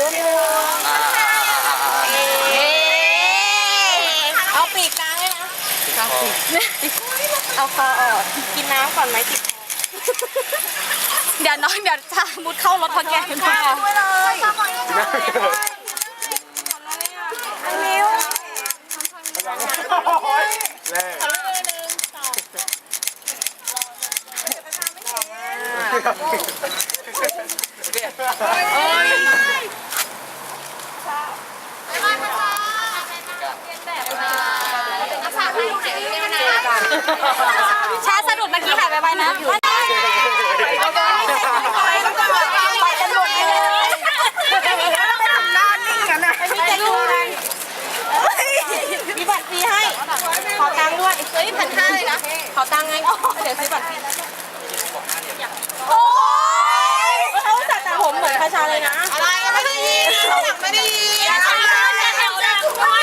ลูกเอาปีกกลางเลยนะกลางปีกเอาคอออกกินน้ำก่อนไหมติดคเดี๋ยวน้องเดี๋ยวจะมุดเข้ารถพอแกเห็นพอด้วยเลยอันนิ้วแรก ชาสะดุดเมื่อกี้หายไปไปนะไปกันหมดเลยแล้วไปทำหน้านิ่งกันนะพี่แจ็คดูอะไรมีบัตรฟรีให้ ขอตังค์ด้วยเฮ้ยพันห้าเลยนะ ขอตังค์ไง เดี๋ยวซื้อบัตรฟรีโอ้ยเขาจัดแต่ผมเหมือนคาชาเลยนะ อะไรไม่ได้ยินไม่ได้ยิน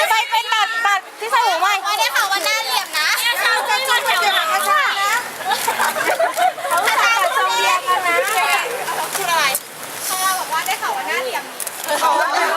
ไปเป็นแบบแบบที่ใส่หูไหม ไม่ได้ข่าวว่าหน้าเหลี่ยมนะ เขาจะจัดแถวหลังคาชาเขาจัดแต่ ท